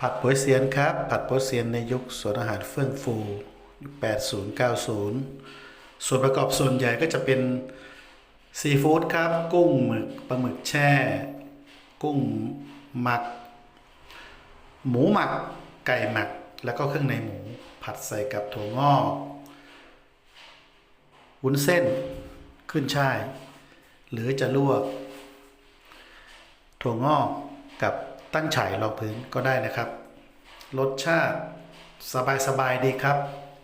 ผัดโปยเซียนครับ ผัดโปยเซียนในยุคสวนอาหารเฟื่องฟูยุค80 90 ส่วนประกอบส่วนใหญ่ก็จะเป็นซีฟู้ดครับ กุ้งหมึกปลาหมึกแช่ กุ้งหมัก หมูหมัก ไก่หมัก แล้วก็เครื่องในหมู ผัดใส่กับถั่วงอกวุ้นเส้นขึ้นช่าย หรือจะลวกถั่วงอกกับ ตั้งฉายรองพื้นก็ได้นะครับ รสชาติสบายๆดีครับ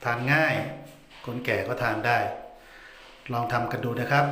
ทานง่าย คนแก่ก็ทานได้ ลองทำกันดูนะครับ